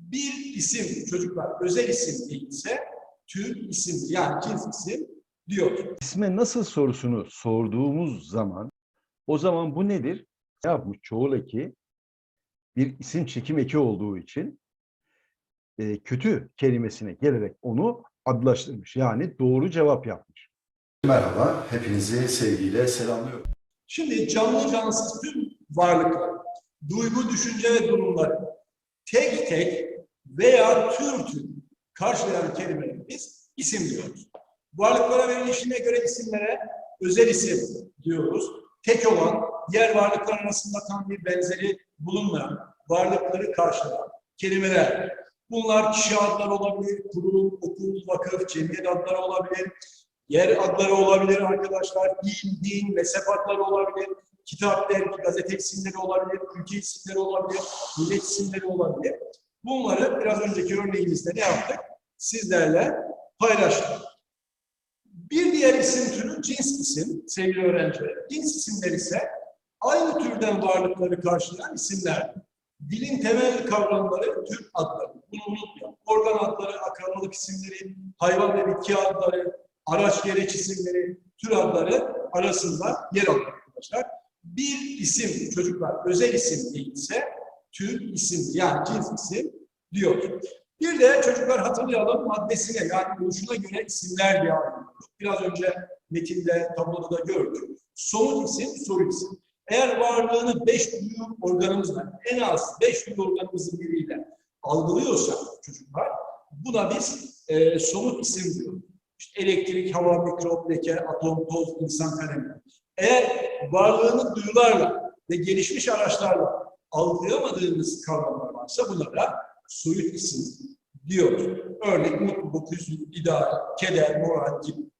Bir isim çocuklar özel isim değilse tür isimdir. Yani cins isim diyor. İsme nasıl sorusunu sorduğumuz zaman o zaman bu nedir? Ya bu çoğul eki bir isim çekim eki olduğu için e, kötü kelimesine gelerek onu adlaştırmış. Yani doğru cevap yapmış. Merhaba, hepinizi sevgiyle selamlıyorum. Şimdi canlı cansız tüm varlıklar, duygu, düşünce ve durumları tek tek veya tür tür karşılayan kelimeleri biz isim diyoruz. Varlıklara verilişine göre isimlere özel isim diyoruz. Tek olan, diğer varlıklar arasında tam bir benzeri bulunmayan varlıkları karşılayan kelimeler. Bunlar kişi adları olabilir, kurum, okul, vakıf, cemiyet adları olabilir, yer adları olabilir arkadaşlar, din, din, mezhep adları olabilir, kitap, dergi, gazete isimleri olabilir, ülke isimleri olabilir, millet isimleri olabilir. Bunları biraz önceki örneğimizde ne yaptık? Sizlerle paylaştık. Bir diğer isim türü cins isim sevgili öğrenciler. Cins isimler ise aynı türden varlıkları karşılayan isimler. Dilin temel kavramları tür adları. Bunu unutmayalım. Organ adları, akrabalık isimleri, hayvan ve bitki adları, araç gereç isimleri, tür adları arasında yer alır arkadaşlar. Bir isim çocuklar özel isim değilse tür isim yani cins isim diyor. Bir de çocuklar hatırlayalım maddesine yani oluşuna göre isimler diye ayrılıyor. Biraz önce metinde, tabloda da gördük. Somut isim, soru isim. Eğer varlığını beş duyu organımızla, en az beş duyu organımızın biriyle algılıyorsak çocuklar, buna biz e, somut isim diyoruz. İşte elektrik, hava, mikrop, leke, atom, toz, insan kalemi. Eğer varlığını duyularla ve gelişmiş araçlarla algılayamadığımız kavramlar varsa bunlara soyut isim diyoruz. Örnek mutluluk, hüzün, ideal, keder, moral gibi.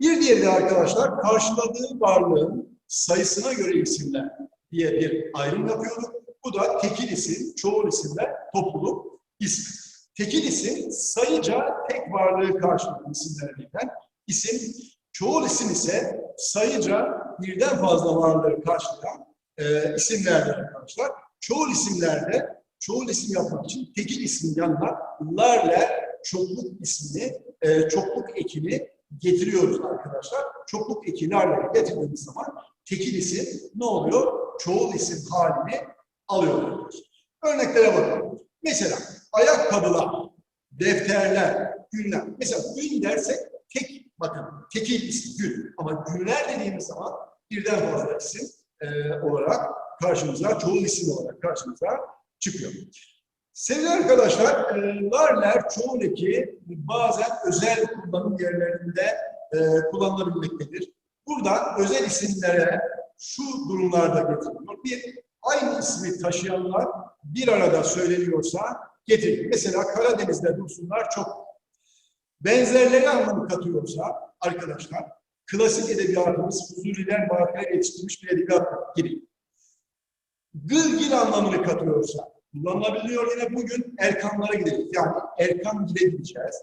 Bir diğeri de arkadaşlar karşıladığı varlığın sayısına göre isimler diye bir ayrım yapıyorduk. Bu da tekil isim, çoğul isimler, topluluk ismi. Tekil isim sayıca tek varlığı karşılayan isimlerden isim. Çoğul isim ise sayıca birden fazla varlığı karşılayan e, isimlerden arkadaşlar. Çoğul isimlerde çoğul isim yapmak için tekil ismin yanına larle çokluk ismini, e, çokluk ekini getiriyoruz arkadaşlar. Çokluk eki larle getirdiğimiz zaman tekil isim ne oluyor? Çoğul isim halini alıyor. Örneklere bakalım. Mesela ayakkabılar, defterler, günler. Mesela gün dersek tek, bakın tekil isim gün. Ama günler dediğimiz zaman birden fazla isim e, olarak karşımıza, çoğul isim olarak karşımıza çıkıyor. Sevgili arkadaşlar, e, Larner çoğul bazen özel kullanım yerlerinde e, kullanılabilmektedir. Burada özel isimlere şu durumlarda getiriliyor. Bir, aynı ismi taşıyanlar bir arada söyleniyorsa getirilir. Mesela Karadeniz'de dursunlar çok. Benzerleri anlamı katıyorsa arkadaşlar, klasik edebiyatımız Fuzuliler, Bakiler yetiştirmiş bir edebiyat gibi. Gılgil anlamını katıyorsa, kullanılabiliyor yine bugün Erkanlara gidelim. Yani Erkan Gil'e gideceğiz.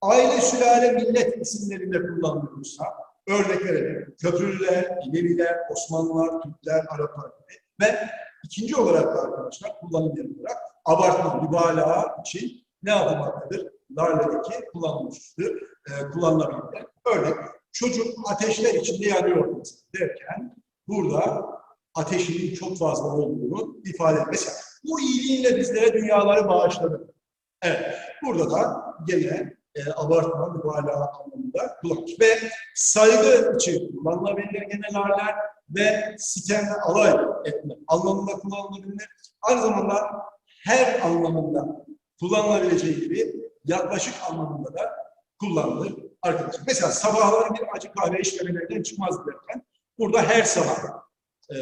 Aile, sülale, millet isimlerinde kullanılıyorsa, örnek verelim. Köprülüler, İleviler, Osmanlılar, Türkler, Araplar gibi. Ve ikinci olarak da arkadaşlar kullanım olarak abartma, mübalağa için ne yapılmaktadır? Larlardaki kullanılmıştır, e, kullanılabilir. Örnek, çocuk ateşler içinde yanıyor derken burada ateşinin çok fazla olduğunu ifade. Mesela bu iyiliğinle bizlere dünyaları bağışladı. Evet, burada da gene e, abartma, mübalağa anlamında kullanılmış. Ve saygı için kullanılabilir genelerler ve sitemle alay etme anlamında kullanılabilir. Aynı zamanda her anlamında kullanılabileceği gibi yaklaşık anlamında da kullanılır arkadaşlar. Mesela sabahları bir acı kahve işlemelerden çıkmaz derken burada her sabah e,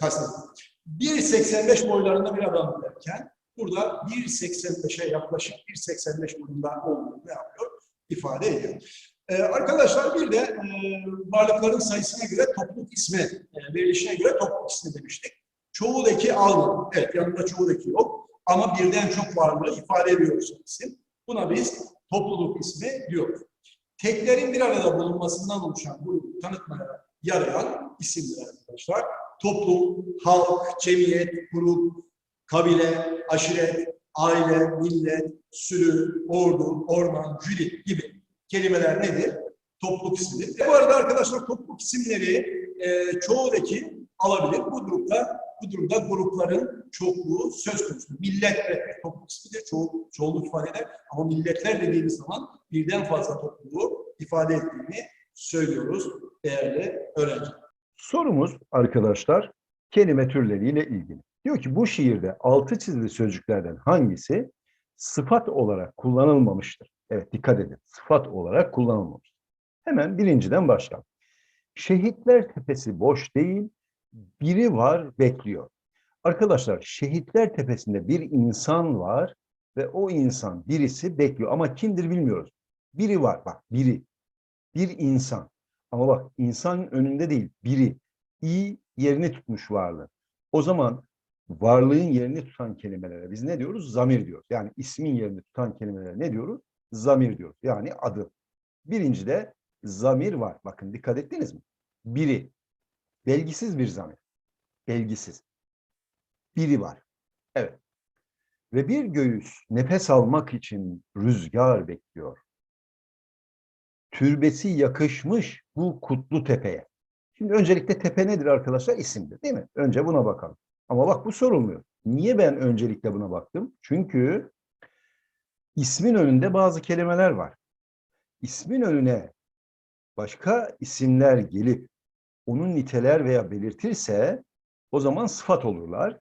kastedilir. 1.85 boylarında bir adam derken burada 1.85'e yaklaşık 1.85 boyunda olduğunu ne yapıyor? ifade ediyor. Ee, arkadaşlar bir de e, varlıkların sayısına göre topluluk ismi, e, verilişine göre topluluk ismi demiştik. Çoğul eki almadım. Evet yanında çoğul eki yok. Ama birden çok varlığı ifade ediyoruz isim. Buna biz topluluk ismi diyoruz. Teklerin bir arada bulunmasından oluşan bu tanıtmaya yarayan isimler arkadaşlar. Toplum, halk, cemiyet, grup, kabile, aşiret, aile, millet, sürü, ordu, orman, jüri gibi kelimeler nedir? Topluluk ismidir. Bu arada arkadaşlar topluluk isimleri e, çoğul eki alabilir. Bu durumda bu durumda grupların çokluğu söz konusu. Millet evet, topluluk ismidir, çoğul, çoğulluk ifade eder. Ama milletler dediğimiz zaman birden fazla topluluğu ifade ettiğini söylüyoruz değerli öğrenciler. Sorumuz arkadaşlar kelime türleriyle ilgili. Diyor ki bu şiirde altı çizili sözcüklerden hangisi sıfat olarak kullanılmamıştır? Evet dikkat edin. Sıfat olarak kullanılmamıştır. Hemen birinciden başlayalım. Şehitler tepesi boş değil, biri var bekliyor. Arkadaşlar şehitler tepesinde bir insan var ve o insan birisi bekliyor ama kimdir bilmiyoruz. Biri var bak biri. Bir insan. Ama bak insanın önünde değil biri. İ yerini tutmuş varlığı. O zaman varlığın yerini tutan kelimelere biz ne diyoruz? Zamir diyoruz. Yani ismin yerini tutan kelimelere ne diyoruz? Zamir diyoruz. Yani adı. Birincide zamir var. Bakın dikkat ettiniz mi? Biri. Belgisiz bir zamir. Belgisiz. Biri var. Evet. Ve bir göğüs nefes almak için rüzgar bekliyor. Türbesi yakışmış bu kutlu tepeye. Şimdi öncelikle tepe nedir arkadaşlar? İsimdir değil mi? Önce buna bakalım. Ama bak bu sorulmuyor. Niye ben öncelikle buna baktım? Çünkü ismin önünde bazı kelimeler var. İsmin önüne başka isimler gelip onun niteler veya belirtirse o zaman sıfat olurlar.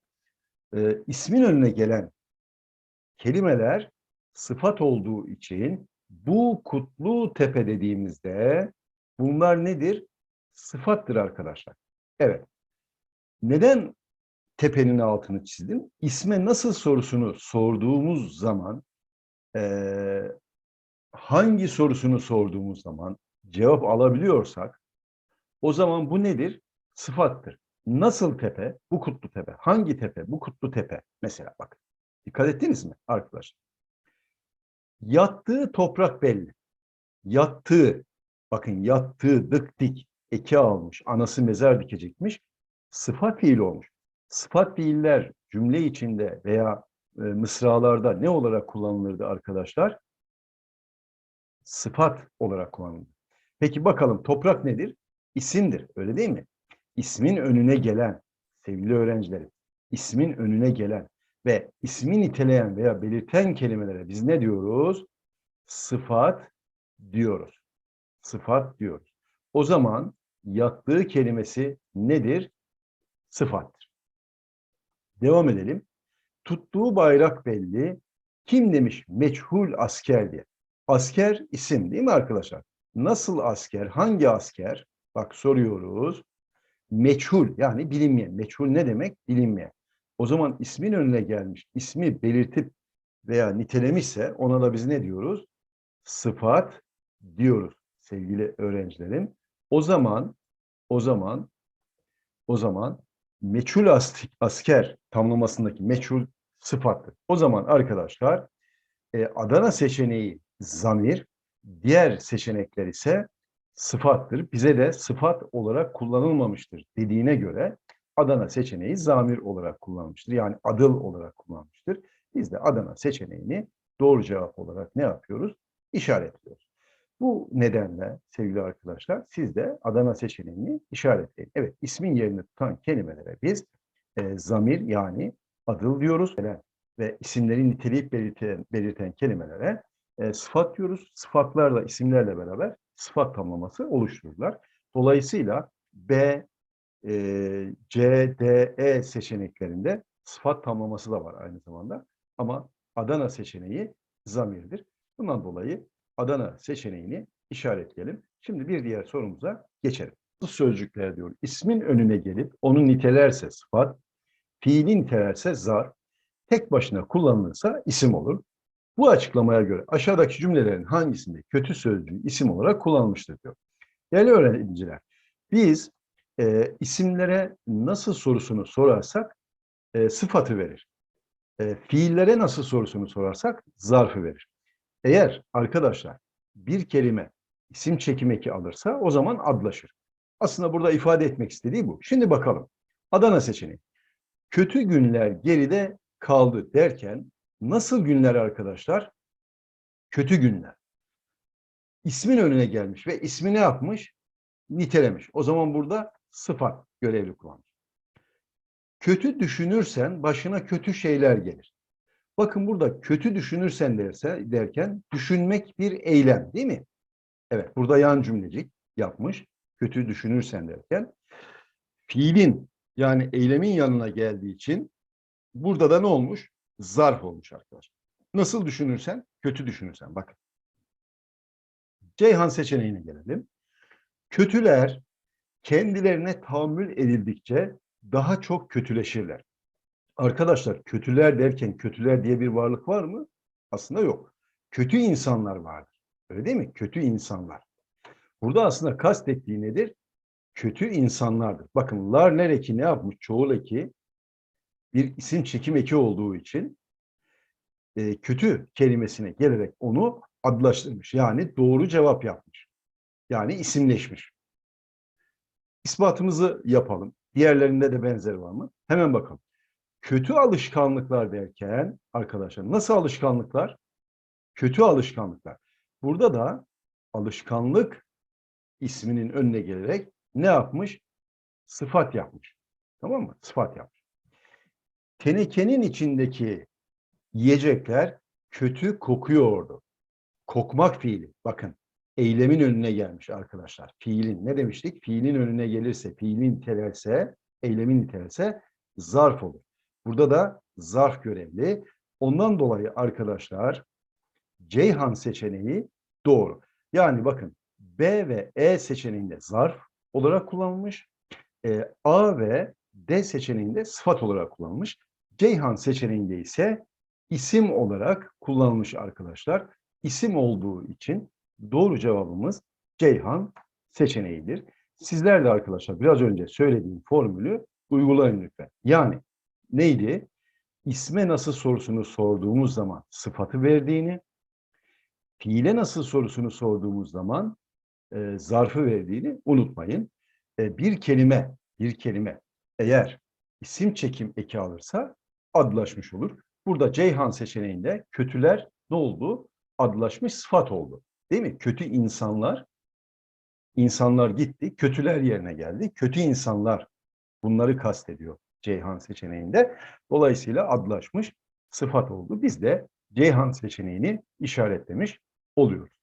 Ee, ismin önüne gelen kelimeler sıfat olduğu için bu kutlu tepe dediğimizde bunlar nedir? Sıfattır arkadaşlar. Evet. Neden tepenin altını çizdim? İsme nasıl sorusunu sorduğumuz zaman eee, hangi sorusunu sorduğumuz zaman cevap alabiliyorsak o zaman bu nedir? Sıfattır. Nasıl tepe? Bu kutlu tepe. Hangi tepe? Bu kutlu tepe. Mesela bak. Dikkat ettiniz mi arkadaşlar? Yattığı toprak belli. Yattığı, bakın yattığı dık dik eki almış. Anası mezar dikecekmiş. Sıfat fiil olmuş. Sıfat fiiller cümle içinde veya e, mısralarda ne olarak kullanılırdı arkadaşlar? Sıfat olarak kullanılır. Peki bakalım toprak nedir? İsimdir. Öyle değil mi? İsmin önüne gelen sevgili öğrencilerim, ismin önüne gelen ve ismi niteleyen veya belirten kelimelere biz ne diyoruz? Sıfat diyoruz. Sıfat diyoruz. O zaman yattığı kelimesi nedir? Sıfattır. Devam edelim. Tuttuğu bayrak belli. Kim demiş? Meçhul asker diye. Asker isim değil mi arkadaşlar? Nasıl asker? Hangi asker? Bak soruyoruz. Meçhul yani bilinmeyen. Meçhul ne demek? Bilinmeyen. O zaman ismin önüne gelmiş, ismi belirtip veya nitelemişse ona da biz ne diyoruz? Sıfat diyoruz sevgili öğrencilerim. O zaman, o zaman, o zaman meçhul as- asker tamlamasındaki meçhul sıfattır. O zaman arkadaşlar e, Adana seçeneği zamir, diğer seçenekler ise sıfattır. Bize de sıfat olarak kullanılmamıştır dediğine göre Adana seçeneği zamir olarak kullanılmıştır. Yani adıl olarak kullanılmıştır. Biz de Adana seçeneğini doğru cevap olarak ne yapıyoruz? İşaretliyoruz. Bu nedenle sevgili arkadaşlar siz de Adana seçeneğini işaretleyin. Evet ismin yerini tutan kelimelere biz e, zamir yani adıl diyoruz ve isimleri niteleyip belirten, belirten kelimelere e, sıfat diyoruz. Sıfatlarla isimlerle beraber sıfat tamlaması oluştururlar. Dolayısıyla B, e, C, D, E seçeneklerinde sıfat tamlaması da var aynı zamanda. Ama Adana seçeneği zamirdir. Bundan dolayı Adana seçeneğini işaretleyelim. Şimdi bir diğer sorumuza geçelim. Bu sözcükler diyor ismin önüne gelip onu nitelerse sıfat, fiili nitelerse zar, tek başına kullanılırsa isim olur. Bu açıklamaya göre aşağıdaki cümlelerin hangisinde kötü sözcüğü isim olarak kullanılmıştır diyor. Değerli öğrenciler, biz e, isimlere nasıl sorusunu sorarsak e, sıfatı verir. E, fiillere nasıl sorusunu sorarsak zarfı verir. Eğer arkadaşlar bir kelime isim çekim eki alırsa o zaman adlaşır. Aslında burada ifade etmek istediği bu. Şimdi bakalım. Adana seçeneği. Kötü günler geride kaldı derken Nasıl günler arkadaşlar? Kötü günler. İsmin önüne gelmiş ve ismi ne yapmış? Nitelemiş. O zaman burada sıfat görevli kullanmış. Kötü düşünürsen başına kötü şeyler gelir. Bakın burada kötü düşünürsen derse derken düşünmek bir eylem değil mi? Evet burada yan cümlecik yapmış. Kötü düşünürsen derken fiilin yani eylemin yanına geldiği için burada da ne olmuş? Zarf olmuş arkadaşlar. Nasıl düşünürsen? Kötü düşünürsen. Bakın. Ceyhan seçeneğine gelelim. Kötüler kendilerine tahammül edildikçe daha çok kötüleşirler. Arkadaşlar kötüler derken kötüler diye bir varlık var mı? Aslında yok. Kötü insanlar vardır. Öyle değil mi? Kötü insanlar. Burada aslında kastettiği nedir? Kötü insanlardır. Bakın lar ner eki ne yapmış? Çoğul eki bir isim çekim eki olduğu için e, kötü kelimesine gelerek onu adlaştırmış. Yani doğru cevap yapmış. Yani isimleşmiş. İspatımızı yapalım. Diğerlerinde de benzer var mı? Hemen bakalım. Kötü alışkanlıklar derken arkadaşlar nasıl alışkanlıklar? Kötü alışkanlıklar. Burada da alışkanlık isminin önüne gelerek ne yapmış? Sıfat yapmış. Tamam mı? Sıfat yapmış. Tenekenin içindeki yiyecekler kötü kokuyordu. Kokmak fiili. Bakın eylemin önüne gelmiş arkadaşlar. Fiilin ne demiştik? Fiilin önüne gelirse, fiilin nitelerse, eylemin nitelerse zarf olur. Burada da zarf görevli. Ondan dolayı arkadaşlar Ceyhan seçeneği doğru. Yani bakın B ve E seçeneğinde zarf olarak kullanılmış. E, A ve D seçeneğinde sıfat olarak kullanılmış. Ceyhan seçeneğinde ise isim olarak kullanılmış arkadaşlar. İsim olduğu için doğru cevabımız Ceyhan seçeneğidir. Sizler de arkadaşlar biraz önce söylediğim formülü uygulayın lütfen. Yani neydi? İsme nasıl sorusunu sorduğumuz zaman sıfatı verdiğini, fiile nasıl sorusunu sorduğumuz zaman e, zarfı verdiğini unutmayın. E, bir kelime, bir kelime eğer isim çekim eki alırsa adlaşmış olur. Burada Ceyhan seçeneğinde kötüler ne oldu? Adlaşmış sıfat oldu. Değil mi? Kötü insanlar, insanlar gitti, kötüler yerine geldi. Kötü insanlar bunları kastediyor Ceyhan seçeneğinde. Dolayısıyla adlaşmış sıfat oldu. Biz de Ceyhan seçeneğini işaretlemiş oluyoruz.